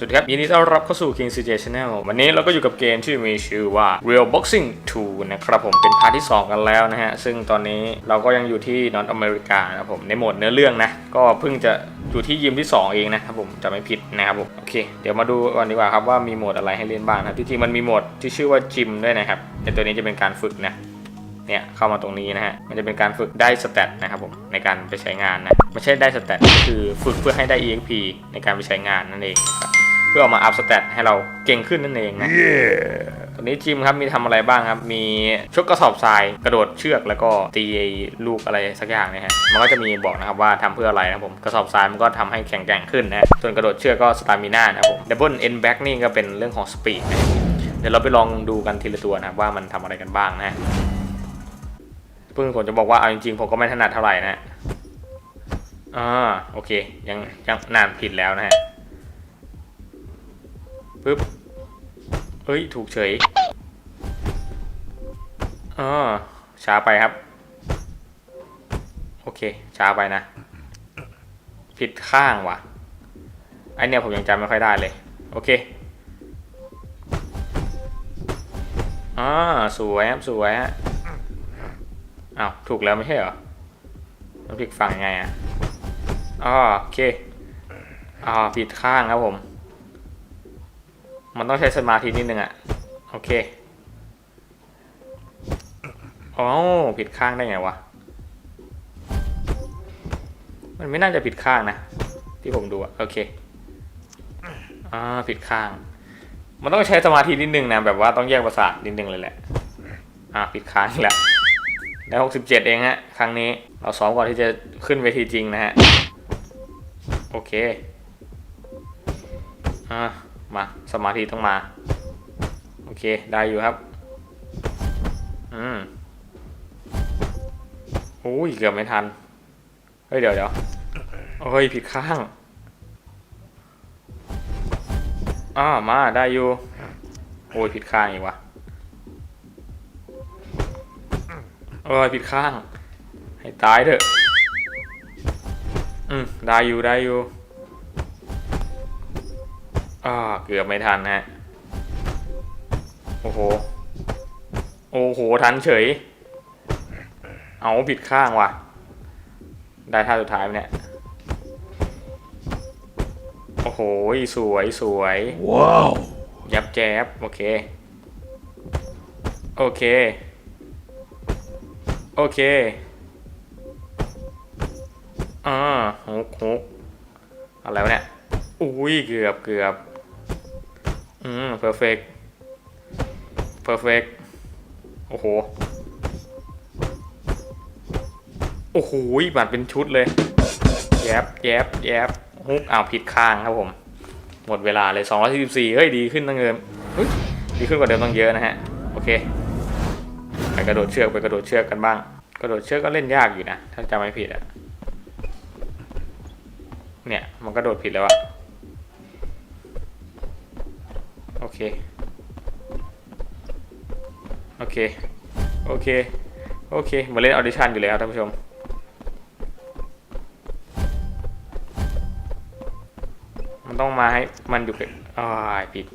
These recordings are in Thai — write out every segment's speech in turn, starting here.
สวัสดีครับ ยินดีต้อนรับเข้าสู่ King CJ Channel วันนี้เราก็อยู่กับเกมที่มีชื่อว่า Real Boxing 2 นะครับผมเป็นพาร์ทที่ 2 กันแล้วนะฮะ ซึ่งตอนนี้เราก็ยังอยู่ที่นอตอเมริกานะครับผมในโหมดเนื้อเรื่องนะ ก็เพิ่งจะอยู่ที่ยิมที่ 2 เองนะครับผมจะไม่ผิดนะครับผมโอเค เดี๋ยวมาดูก่อนดีกว่าครับว่ามีโหมดอะไรให้เล่นบ้างนะครับที่จริงมันมีโหมดที่ชื่อว่าจิมด้วยนะครับแต่ตัวนี้จะเป็นการฝึกนะเนี่ยเข้ามาตรงนี้นะฮะ มันจะเป็นการฝึกได้สเตตนะครับผมในการไปใช้งานนะ ไม่ใช่ได้สเตตคือฝึกเพื่อให้ได้ EXP ในการไปใช้งานนั่นเองครับ เพื่อเอามาอัพสเตตให้เราเก่งขึ้นนั่นเองนะตอนนี้จิมครับมีทำอะไรบ้างครับ มีชกกระสอบทรายกระโดดเชือกแล้วก็ตีไอ้ลูกอะไรสักอย่างเนะฮะมันก็จะมีบอกนะครับว่าทำเพื่ออะไรนะครับผมกระสอบทรายมันก็ทำให้แข็งแกร่งขึ้นนะส่วนกระโดดเชือกก็สตามิน่านะครับผมดับเบิลเอ็นแบ็กนี่ก็เป็นเรื่องของสปีดนะเดี๋ยวเราไปลองดูกันทีละตัวนะครับว่ามันทำอะไรกันบ้างนะเพิ่งผมจะบอกว่าเอาจริงๆผมก็ไม่ถนัดเท่าไหร่นะอ่าโอเคยังยังนานผิดแล้วนะฮะ ปึ๊บเฮ้ย ถูกเฉยอ่าช้าไปครับ โอเค ช้าไปนะ ผิดข้างว่ะไอเนี่ยผมยังจำไม่ค่อยได้เลย โอเคอ่าสวยครับ สวยฮะอ้าวถูกแล้วไม่ใช่เหรอต้องพลิกฝั่งยังไงอะอ๋อโอเคอ่าผิดข้างครับผม มันต้องใช้สมาธินิดนึงอะโอเคอ๋อผิดข้างได้ไงวะ มันไม่น่าจะผิดข้างนะ ที่ผมดูอะโอเคอ่าผิดข้าง มันต้องใช้สมาธินิดนึงนะแบบว่าต้องแยกประสาทนิดนึงเลยแหละ อ่าผิดข้างแล้วได้67เจ็ดเองฮะ ครั้งนี้เราซ้อมก่อนที่จะขึ้นเวทีจริงนะฮะ โอเค อะ มาสมาธิต้องมา โอเค ได้อยู่ครับ อืมโอ้ยเกือบไม่ทัน เฮ้ย เดี๋ยวเดี๋ยวเฮ้ย ผิดข้างอ่ามาได้อยู่ โอ้ย ผิดข้างอีกวะเออผิดข้าง ให้ตายเถอะ อืม ได้อยู่ ได้อยู่ อ่าเกือบไม่ทันนะฮะ โอ้โห โอ้โห ทันเฉย เอาผิดข้างว่ะ ได้ท่าสุดท้ายไหมเนี่ย โอ้โห สวยสวย ว้าว ยับแจ๊บโอเค โอเค โอเคอ่าฮุกฮุกอะไรวะเนี่ย อุ้ย เกือบเกือบ อืมเพอร์เฟกต์เพอร์เฟกต์โอ้โห โอ้โหบัตรเป็นชุดเลย แยบแยบแยบฮุกอ้าวผิดข้างครับผม หมดเวลาเลย244เฮ้ย ดีขึ้นตั้งเดิมดีขึ้นกว่าเดิมตั้งเยอะนะฮะ โอเค ไปกระโดดเชือกไปกระโดดเชือกกันบ้าง กระโดดเชือกก็เล่นยากอยู่นะ ถ้าจำไม่ผิดอะเนี่ย มันกระโดดผิดแล้วอะ โอเคโอเค โอเค โอเค มาเล่นออดิชั่นอยู่แล้วท่านผู้ชม มันต้องมาให้มันอยู่ใกล้อ่าผิด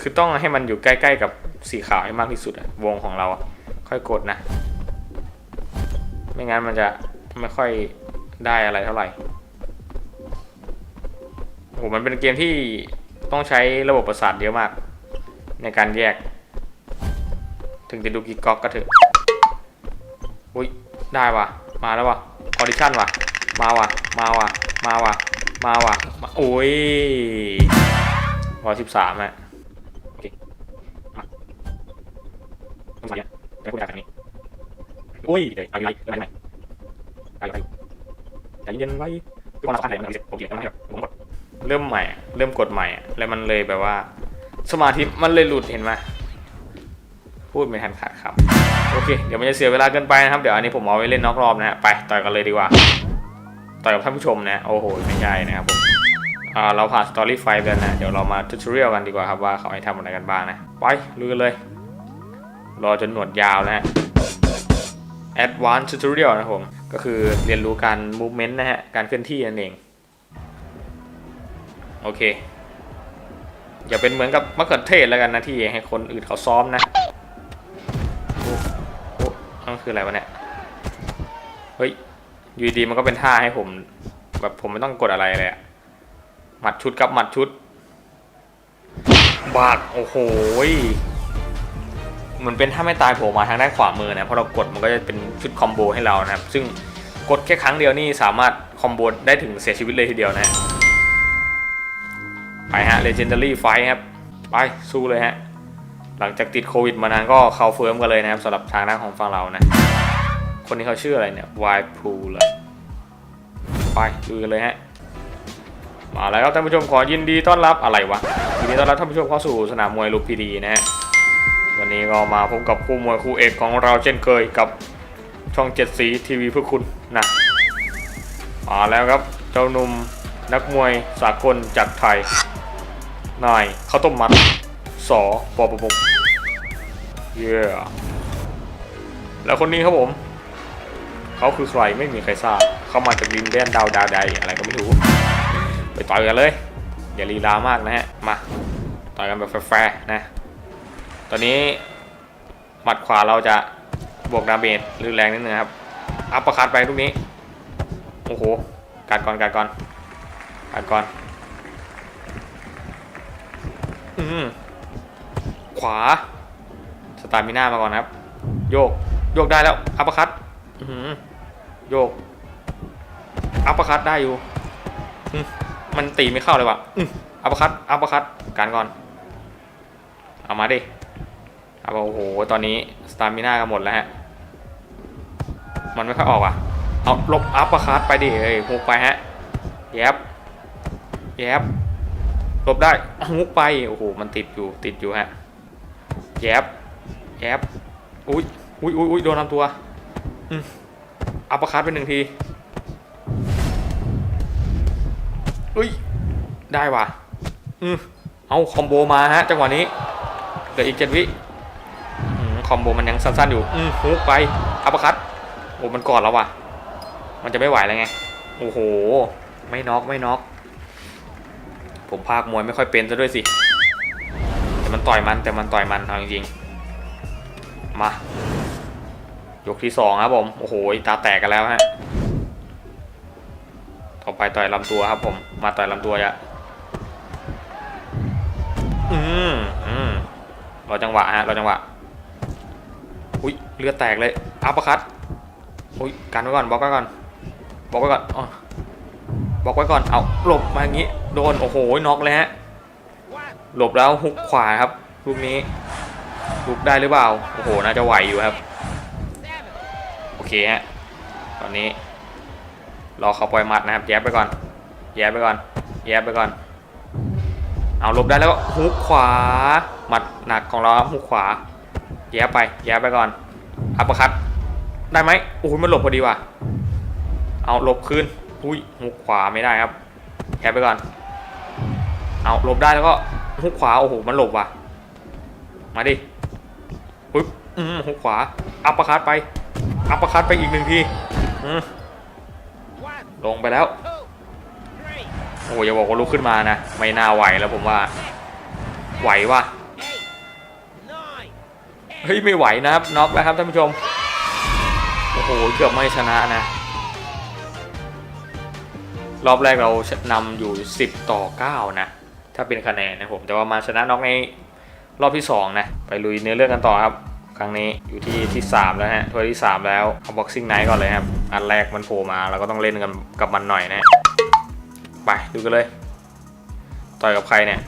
คือต้องให้มันอยู่ใกล้ๆกับสีขาวให้มากที่สุดอะวงของเรา ค่อยกดนะ ไม่งั้นมันจะไม่ค่อยได้อะไรเท่าไหร่โอ้โหมันเป็นเกมที่ ต้องใช้ระบบประสาทเยอะมาก ในการแยก ถึงจะดูกิกก๊อกก็เถอะอุ้ยได้ว่ะ มาแล้วว่ะออดิชั่นว่ะ มาว่ะ มาว่ะ มาว่ะ มาว่ะมาโอ้ยร้อยสิบสามอะโอเคมาต้องใส่เนี่ยจะพูดแบบนี้อุ้ยเดี๋ยวเอาอยู่ไรเอาอยู่ไรเอาอยู่ไรใจเย็นไว้ทุกคนรับกันไหนมันผมเขียนนะครับผมด เริ่มใหม่เริ่มกดใหม่แล้วมันเลยแบบว่า สมาธิมันเลยหลุดเห็นไหมพูดไม่ทันขาดคำโอเคเดี๋ยวมันจะเสียเวลาเกินไปนะครับเดี๋ยวอันนี้ผมเอาไว้เล่นนอกรอบนะฮะไปต่อยกันเลยดีกว่าต่อยกับท่านผู้ชมนะโอ้โหไม่ใช่นะครับผมอ่าเราผ่านสตอรี่ไฟไปแล้วนะเดี๋ยวเรามาทูตเรียลกันดีกว่าครับว่าเขาให้ทำอะไรกันบ้างนะไปลุยกันเลย รอจนหนวดยาวนะฮะ Advanced Tutorial นะครับผมก็คือเรียนรู้การ movement นะฮะการเคลื่อนที่นั่นเอง โอเค อย่าเป็นเหมือนกับมะเขือเทศแล้วกันนะที่ให้คนอื่นเขาซ้อมนะโอ้โอ้นั่นคืออะไรวะเนี่ย เฮ้ยยูดีๆมันก็เป็นท่าให้ผม แบบผมไม่ต้องกดอะไรเลยอะหมัดชุดครับหมัดชุด บาดโอ้โหยเหมือนเป็นท่าไม่ตายโผล่มาทางด้านขวามือนะเพราะเรากดมันก็จะเป็นชุดคอมโบให้เรานะครับ ซึ่งกดแค่ครั้งเดียวนี่สามารถคอมโบได้ถึงเสียชีวิตเลยทีเดียวนะ ไปฮะ Legendary Fight ครับ ไปสู้เลยฮะ หลังจากติดโควิดมานานก็เข้าเฟิร์มกันเลยนะครับสำหรับทางด้านของฝั่งเรานะ คนนี้เขาชื่ออะไรเนี่ย Y p o o เลยไปดูกันเลยฮะ มาแล้วครับท่านผู้ชมขอยินดีต้อนรับอะไรวะยินดีต้อนรับท่านผู้ชมเข้าสู่สนามมวยลูพีดีนะฮะวันนี้ก็มาพบกับคู่มวยคู่เอกของเราเช่นเคยกับช่องเจ็ดสีทีวีเพื่อคุณนะมาแล้วครับเจ้าหนุ่มนักมวยสากลจากไทย นายข้าวต้มมัดสอปอปปุกเย้แล้วคนนี้ครับผม เขาคือใครไม่มีใครทราบ เขามาจากดินแดนดาวดาวใดอะไรก็ไม่รู้ ไปต่อยกันเลย อย่าลีลามากนะฮะ มา ต่อยกันแบบแฟร์ๆนะ ตอนนี้หมัดขวาเราจะบวกดาเมจรุนแรงนิดนึงครับ อัปปร์คัตไปลูกนี้ โอ้โห การก่อนการก่อนการก่อน มขวา สตาร์มิน่ามาก่อนครับ โยก โยกได้แล้ว อัปปอร์คัตโยก อัปปอร์คัตได้อยู่ มันตีไม่เข้าเลยว่ะอัปปอร์คัตอัปปอร์คัตการก่อน เอามาดิเอาโอ้โห ตอนนี้สตาร์มิน่ากันหมดแล้วฮะ มันไม่ค่อยออกอะ เอาลบอัปปอร์คัตไปดิเอ้ยฮุกไปฮะ แยบ แยบ หลบได้ฮุกไป โอ้โห มันติดอยู่ ติดอยู่ฮะ แยบ แยบ อุ้ยอุ้ยอุ้ยอุ้ยโดนลำตัว อืมอัปร์คัตไปหนึ่งที อุ้ย ได้ว่ะ อืมเอาคอมโบมาฮะ จังหวะนี้ เหลืออีกเจ็ดวิคอมโบมันยังสั้นๆอยู่ อืมฮุกไป อัปร์คัตโอ้มันกอดแล้วว่ะ มันจะไม่ไหวแล้วไง โอ้โห ไม่น็อก ไม่น็อก ผมภาคมวยไม่ค่อยเป็นซะด้วยสิ แต่มันต่อยมันแต่มันต่อยมันเอาจริงๆ มายกที่สองครับผม โอ้โหตาแตกกันแล้วฮะ ต่อไปต่อยลำตัวครับผม มาต่อยลำตัวอะอืมอืมรอจังหวะฮะรอจังหวะ อุ้ยเลือดแตกเลยอัปคัตอุ้ยกันไว้ก่อนบล็อกไว้ก่อนบล็อกไว้ก่อนอ๋อ บอกไว้ก่อน เอาหลบมาอย่างงี้ โดน โอ้โห น็อกเลยฮะ หลบแล้วฮุกขวาครับ ลูกนี้ลุกได้หรือเปล่า โอ้โห น่าจะไหวอยู่ครับ โอเคฮะ ตอนนี้ รอเขาปล่อยหมัดนะครับ แยบไปก่อน แยบไปก่อน แยบไปก่อน เอาหลบได้แล้วก็ฮุกขวา หมัดหนักของเราครับฮุกขวา แยบไป แยบไปก่อน อัปคัตได้ไหมโอ้โหมันหลบพอดีว่ะ เอาหลบคืน อุ้ยฮุกขวาไม่ได้ครับแยบไปก่อน เอาหลบได้แล้วก็ฮุกขวาโอ้โหมันหลบว่ะ มาดิปึ๊บอืมฮุกขวา อัปปอร์คัตไป อัปปอร์คัตไปอีกหนึ่งทีอืมลงไปแล้ว โอ้ยอย่าบอกว่าลุกขึ้นมานะ ไม่น่าไหวแล้วผมว่า ไหวว่ะเฮ้ยไม่ไหวนะครับน็อกแล้วครับท่านผู้ชม โอ้โหเกือบไม่ชนะนะ รอบแรกเรานำอยู่ 10 ต่อ 9 นะ ถ้าเป็นคะแนนนะผม แต่ว่ามาชนะน็อกในรอบที่ 2 นะ ไปลุยเนื้อเรื่องกันต่อครับ ครั้งนี้อยู่ที่ที่ 3 แล้วฮะถ้วยที่ 3 แล้วเอาบ็อกซิ่งไนท์ก่อนเลยครับ อันแรกมันโผล่มาเราก็ต้องเล่นกันกับมันหน่อยนะ ไปดูกันเลย ต่อยกับใครเนี่ย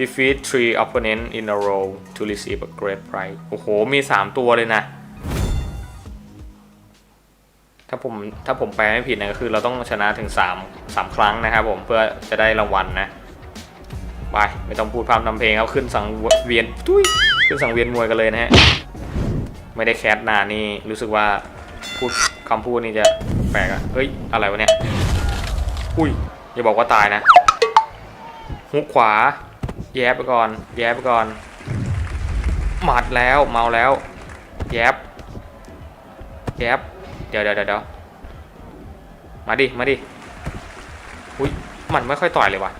defeat three opponent in a row to receive a great prize โอ้โห มี 3 ตัวเลยนะ ถ้าผมถ้าผมแปลไม่ผิดนะก็คือเราต้องชนะถึง 3 3 ครั้งนะครับผมเพื่อจะได้รางวัลนะไปไม่ต้องพูดพร่ำทำเพลงครับขึ้นสังเวียนทุยขึ้นสังเวียนมวยกันเลยนะฮะไม่ได้แคสนานนี่รู้สึกว่าพูดคำพูดนี่จะแปลกอะเฮ้ยอะไรวะเนี่ยอุ้ยอย่าบอกว่าตายนะฮุกขวา แยบไปก่อน แยบไปก่อน หมัดแล้วเมาแล้ว แยบแยบ เดี๋ยวเดี๋ยวเดี๋ยวมาดิ มาดิ อุ้ยมันไม่ค่อยต่อยเลยว่ะ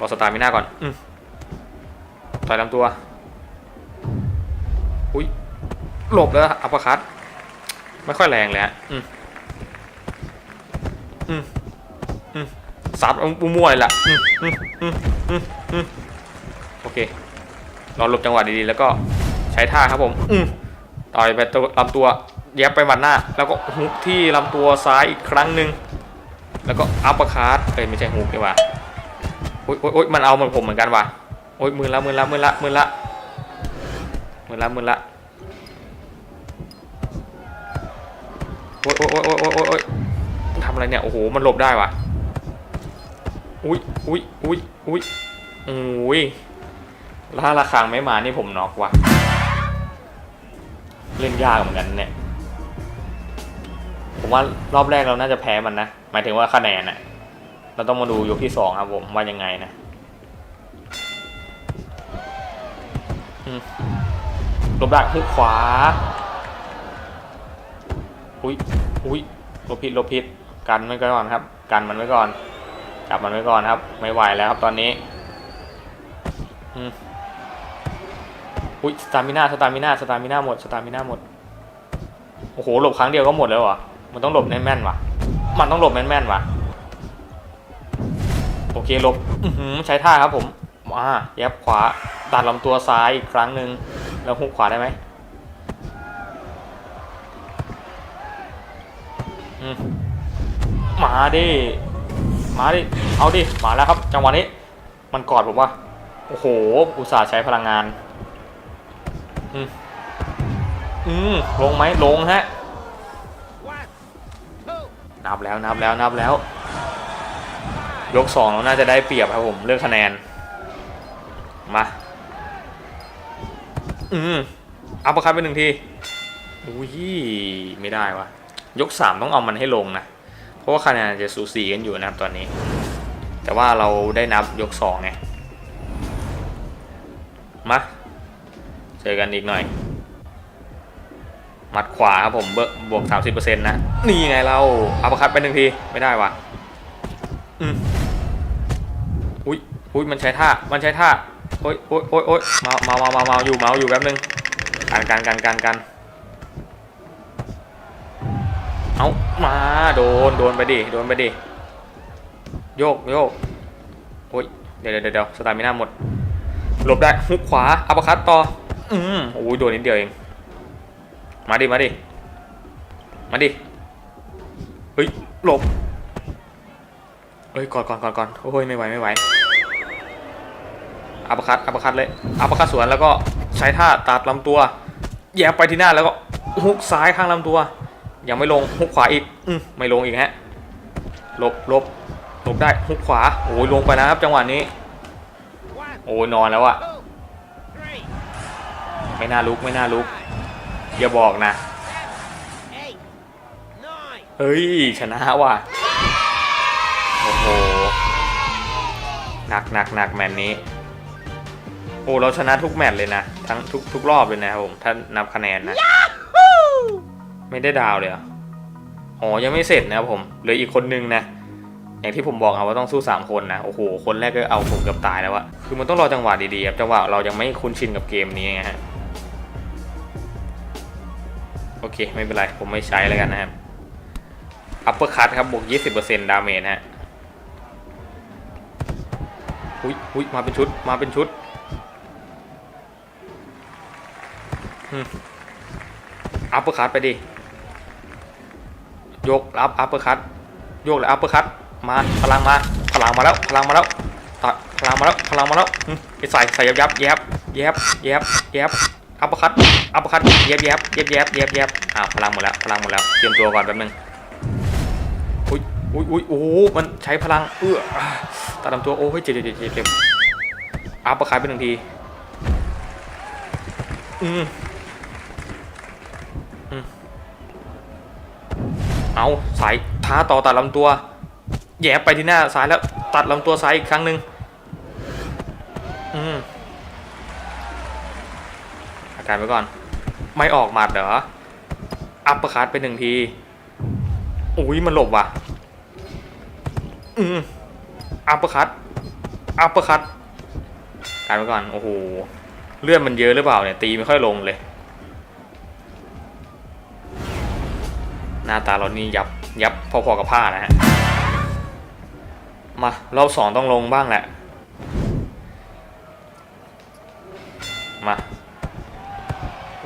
รอสตาร์มิน่าก่อนอืมต่อยลำตัว อุ้ยหลบแล้วอัปเปอร์คัตไม่ค่อยแรงเลยฮะอืมอืมอืมซับเอามั่วยล่ะอืมอืมอืมอืมอืมโอเครอหลบจังหวะดีๆแล้วก็ใช้ท่าครับผม อืมต่อยไปตัวลำตัว แย็บไปหมัดหน้า แล้วก็ฮุกที่ลำตัวซ้ายอีกครั้งหนึ่งแล้วก็อัปเปอร์คัตเอ้ยไม่ใช่ฮุกดีกว่าโอ๊ยโอ๊ยโอ๊ยมันเอาเหมือนผมเหมือนกันว่ะโอ๊ยมือละมือละมือละมือละมือละมือละโอ๊ยโอ๊ยโอ๊ยโอ๊ยโอ๊ยโอ๊ยทำอะไรเนี่ยโอ้โหมันหลบได้ว่ะอุ้ยอุ้ยอุ้ยอุ้ยอุ้ยถ้าระฆังไม่มานี่ผมน็อกว่ะเล่นยากเหมือนกันเนี่ย ผมว่ารอบแรกเราน่าจะแพ้มันนะหมายถึงว่าคะแนนนะเราต้องมาดูยกที่สองครับผมว่ายังไงนะอืมหลบได้หุกขวา อุ้ย อุ้ยลบผิดหลบผิดกันไว้ก่อนครับ กันมันไว้ก่อน จับมันไว้ก่อนครับ ไม่ไหวแล้วครับตอนนี้อืมอุ้ยสตามิน่าสตามิน่าสตามิน่าหมดสตามิน่าหมด โอ้โห หลบครั้งเดียวก็หมดแล้วเหรอ มันต้องหลบแม่นๆว่ะ มันต้องหลบแม่นๆว่ะ โอเคหลบใช้ท่าครับผมมาแยบขวาตัดลำตัวซ้ายอีกครั้งหนึ่งแล้วหุกขวาได้ไหมมาดิ มาดิ เอาดิ มาแล้วครับ จังหวะนี้ มันกอดผมว่า โอ้โห อุตส่าห์ใช้พลังงาน อืมอืมลงไหมลงฮะ แล้วนับแล้วนับแล้ว ยกสองเราน่าจะได้เปรียบครับผมเรื่องคะแนน มา อืมอัปเปร์คัตไปหนึ่งทีอุ้ยไม่ได้วะยกสามต้องเอามันให้ลงนะ เพราะว่าคะแนนจะสูสีกันอยู่นะครับตอนนี้ แต่ว่าเราได้นับยกสองไงมา เจอกันอีกหน่อย มัดขวาครับผมเบวกสามสิบเปอร์เซ็นต์นะ นี่ไงเราอัปคัตไปหนึ่งที ไม่ได้วะอืมอุ้ยอุ้ยมันใช้ท่า มันใช้ท่า โอ๊ยโอ๊ยโอ๊ยโอ๊ยมาเมาเมามามาอยู่เมาอยู่แป๊บนึงกันกันกันกันกันเอามาโดนโดนไปดิโดนไปดิโยกโยกโอ้ยเดี๋ยวเดี๋ยวเดี๋ยวสตาร์มิน่าหมดหลบได้ฮุกขวาอัปคัตต่ออืมโอ้ยโดนนิดเดียวเอง มาดิ มาดิ มาดิ เฮ้ย หลบ เฮ้ยก่อนก่อนก่อนก่อนโอ้ยไม่ไหวไม่ไหวอัปคัตอัปคัตเลยอัปคัตสวนแล้วก็ใช้ท่าตัดลำตัวแยบไปที่หน้าแล้วก็ฮุกซ้ายข้างลำตัว ยังไม่ลงฮุกขวาอีกอืมไม่ลงอีกฮะหลบหลบหลบได้ฮุกขวาโอ้ยลงไปนะครับจังหวะนี้ โอ้ยนอนแล้วอะไม่น่าลุกไม่น่าลุก อย่าบอกนะ เฮ้ย ชนะว่ะ โอ้โห หนักหนักหนักแมตช์นี้ โอ้เราชนะทุกแมตช์เลยนะ ทั้งทุกทุกรอบเลยนะครับผม ถ้านับคะแนนนะ ไม่ได้ดาวเลยเหรออ๋อ ยังไม่เสร็จนะครับผม เหลืออีกคนนึงนะ อย่างที่ผมบอกครับว่าต้องสู้ 3 คนนะ โอ้โห คนแรกก็เอาผมเกือบตายแล้วอะคือมันต้องรอจังหวะดีๆครับ จังหวะเรายังไม่คุ้นชินกับเกมนี้ไงฮะโอเค ไม่เป็นไร ผมไม่ใช้แล้วกันนะครับ อัปเปอร์คัตครับบวก 20%ดาเมจฮะอุ้ยอุ้ยมาเป็นชุด มาเป็นชุด อัปเปอร์คัตไปดิโยกรับอัปเปอร์คัตโยกเลยอัปเปอร์คัตมา พลังมา พลังมาแล้ว พลังมาแล้วตัดพลังมาแล้ว พลังมาแล้วไปใส่ ใส่ยับยับแยบแยบแยบแยบ อัปคัตอัปคัตแยบแยบแยบแยบแยบแยบอ่าพลังหมดแล้วพลังหมดแล้วเตรียมตัวก่อนแป๊บนึงอุ้ยอุ้ยอุ้ยโอ้มันใช้พลังเอื้อตัดลำตัวโอ้ยเจ็บเจ็บเจ็บเจ็บอัปคัตไปหนึ่งทีอืมเอาสายท้าต่อตัดลำตัวแย่ไปที่หน้าซ้ายแล้วตัดลำตัวซ้ายอีกครั้งหนึ่งอืมอา การไว้ก่อน ไม่ออกหมัดเหรอ อัปเปอร์คัตไปหนึ่งที อุ้ยมันหลบว่ะ อืมอัปเปอร์คัตอัปเปอร์คัตการไปก่อน โอ้โห เลือดมันเยอะหรือเปล่าเนี่ย ตีไม่ค่อยลงเลย หน้าตาเรานี่ยับ ยับพอๆกับผ้านะฮะ มารอบสองต้องลงบ้างแหละ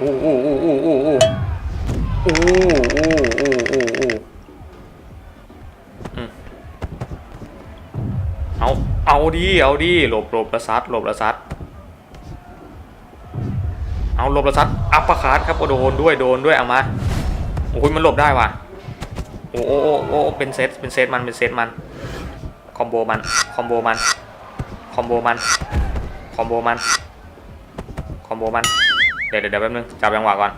อู้อู้อู้อู้อู้อู้อู้อู้อู้อู้อู้อืมเอา เอาดี เอาดี หลบหลบระซัดหลบระซัดเอาหลบระซัดอัปปะคาร์ดครับโอ้โดนด้วย โดนด้วย เอามา โอ้ยมันหลบได้ว่ะ โอ้โอ้โอ้โอ้เป็นเซต เป็นเซตมัน เป็นเซตมัน คอมโบมัน คอมโบมัน คอมโบมัน คอมโบมัน คอมโบมัน เดี๋ยวเดี๋ยวเดี๋ยวแป๊บนึงจับจังหวะก่อน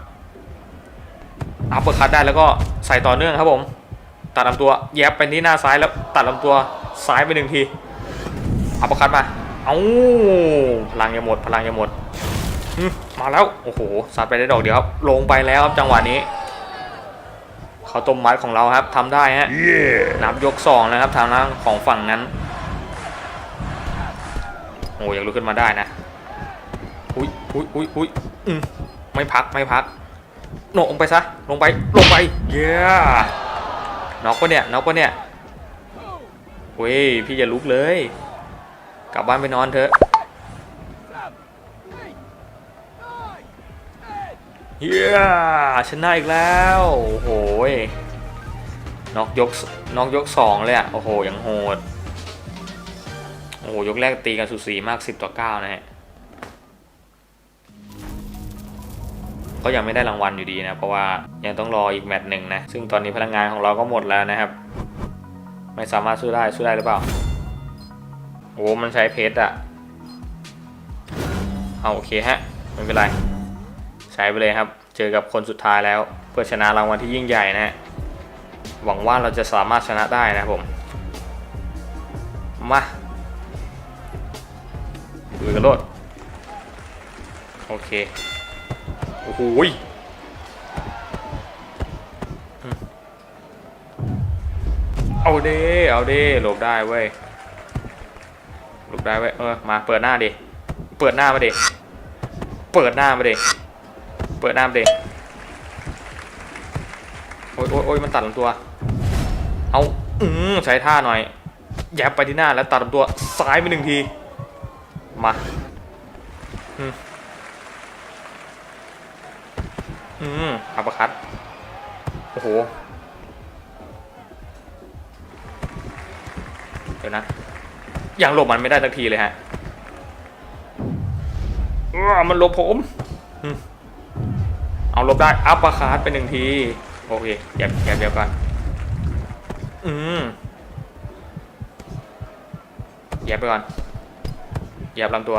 อัปเปอร์คัตได้แล้วก็ใส่ต่อเนื่องครับผม ตัดลำตัวแยบไปที่หน้าซ้ายแล้วตัดลำตัวซ้ายไปหนึ่งทีอัปเปอร์คัตมา เอาพลังจะหมด พลังจะหมดอืมมาแล้ว โอ้โหสัดไปได้ดอกเดียวครับ ลงไปแล้วครับจังหวะนี้เขาวต้มมัดของเราครับทำได้ฮะนับยกสองนะครับทางด้านของฝั่งนั้น โอ้ยังลุกขึ้นมาได้นะ อุ้ยอุ้ยอุ้ยอุ้ยอืมไม่พักไม่พักโหนกลงไปซะลงไปลงไปเย้น็อกปะเนี่ยน็อกปะเนี่ยเว้ยพี่อย่าลุกเลย กลับบ้านไปนอนเถอะเย้ชนะอีกแล้วโอ้โหยน็อกยกน็อกยกสองเลยอะโอ้โหยังโหดโอ้โหยกแรกตีกันสุสีมาก 10 ต่อ 9 นะฮะ ก็ยังไม่ได้รางวัลอยู่ดีนะเพราะว่ายังต้องรออีกแมตช์หนึ่งนะซึ่งตอนนี้พลังงานของเราก็หมดแล้วนะครับ ไม่สามารถสู้ได้สู้ได้หรือเปล่าโอ้มันใช้เพชรอะเอาโอเคฮะไม่เป็นไร ใช้ไปเลยครับ เจอกับคนสุดท้ายแล้ว เพื่อชนะรางวัลที่ยิ่งใหญ่นะฮะหวังว่าเราจะสามารถชนะได้นะผมมาดูกันโลดโอเค ยอืมเอาเด้เอาเด้หลบได้เว้ยหลบได้เว้ยเออมาเปิดหน้าดิเปิดหน้ามาดิเปิดหน้ามาดิเปิดหน้ามาดิโอ้ยโอ้ยโอ้ยมันตัดลำตัว เอาอืมใช้ท่าหน่อยแยบไปที่หน้าแล้วตัดลำตัวซ้ายไปหนึ่งที มาอืม อืมอัปคัตโอ้โห เดี๋ยวนะยังหลบมันไม่ได้สักทีเลยฮะอ้ามันหลบผม เอาหลบได้ อัปเปอร์คัตไปหนึ่งที โอเคเดี๋ยวเดี๋ยวเดียวก่อนอืมเหยียบไปก่อนเหยียบลำตัว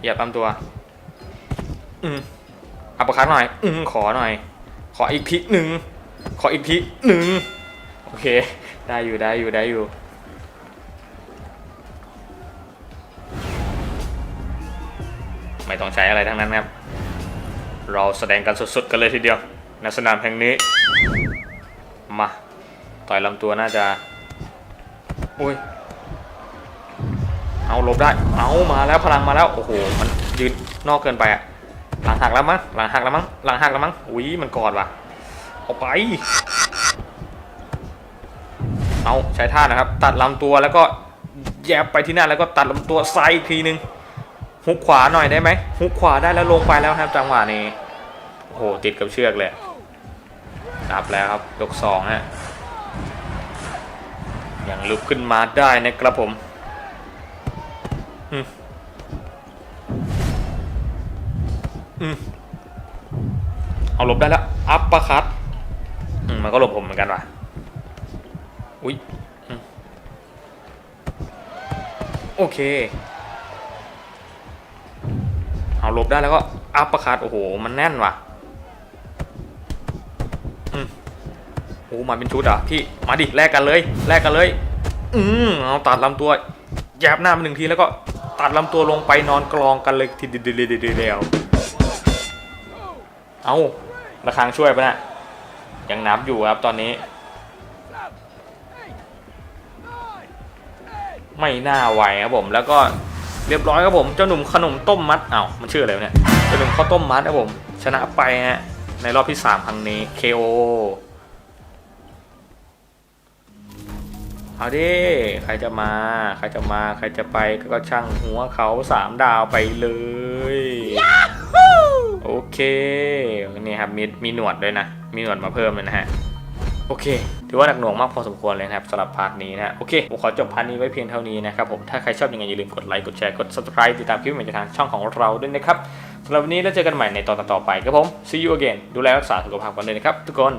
เหยียบลำตัว อืม อัปเปอร์คัตหน่อย อืมขอหน่อย ขออีกทีหนึ่งขออีกทีหนึ่งโอเค ได้อยู่ได้อยู่ได้อยู่ไม่ต้องใช้อะไรทั้งนั้นครับ เราแสดงกันสดๆกันเลยทีเดียวในสนามแห่งนี้ มาต่อยลำตัวน่าจะอุ้ย เอาลบได้ เอามาแล้วพลังมาแล้ว โอ้โห มันยืนนอกเกินไปอะ หลังหักแล้วมั้งหลังหักแล้วมั้งหลังหักแล้วมั้งอุ้ยมันกอดว่ะเอาไป เอาใช้ท่านะครับ ตัดลำตัวแล้วก็แยบไปที่หน้าแล้วก็ตัดลำตัวซ้ายอีกทีนึงฮุกขวาหน่อยได้ไหมฮุกขวาได้แล้วลงไปแล้วครับจังหวะนี้โอ้โหติดกับเชือกเลยนับแล้วครับยกสองฮะยังลุกขึ้นมาได้นะครับผม เอาหลบได้แล้ว อัปปะคัตมมันก็หลบผมเหมือนกันว่ะ อุ้ยอโอเค เอาหลบได้แล้วก็ อัปปะคัตโอ้โห มันแน่นว่ะอืมโอ้มาเป็นชุดอะพี่ มาดิ แลกกันเลย แลกกันเลย อืมเอาตัดลำตัวแยบหน้ามาหนึ่งทีแล้วก็ตัดลำตัวลงไปนอนกรองกันเลยทีเดียว เอาระคังช่วยปะนะยังนับอยู่ครับตอนนี้ ไม่น่าไหวครับผมแล้วก็เรียบร้อยครับผมเจ้าหนุ่มขนมต้มมัดเอ้ามันชื่ออะไรวเนี่ยเจ้าหนุ่มข้าวต้มมัดครับผม ชนะไปฮะในรอบที่ 3 ครั้งนี้ KO เอาดิใครจะมา ใครจะมา ใครจะไปก็ช่างหัวเขาสามดาวไปเลย โอเค นี่ครับมีมีหนวดด้วยนะ มีหนวดมาเพิ่มเลยนะฮะ โอเค ถือว่าหนักหน่วงมากพอสมควรเลยนะครับสำหรับพาร์ทนี้นะฮะโอเค ผมขอจบพาร์ทนี้ไว้เพียงเท่านี้นะครับผม ถ้าใครชอบยังไงอย่าลืมกดไลค์ กดแชร์ กด subscribe ติดตามคลิปใหม่จากทางช่องของเราด้วยนะครับสำหรับวันนี้แล้วเจอกันใหม่ในตอนต่อไปครับผม see you again ดูแลรักษาสุขภาพกันเลยนะครับทุกคน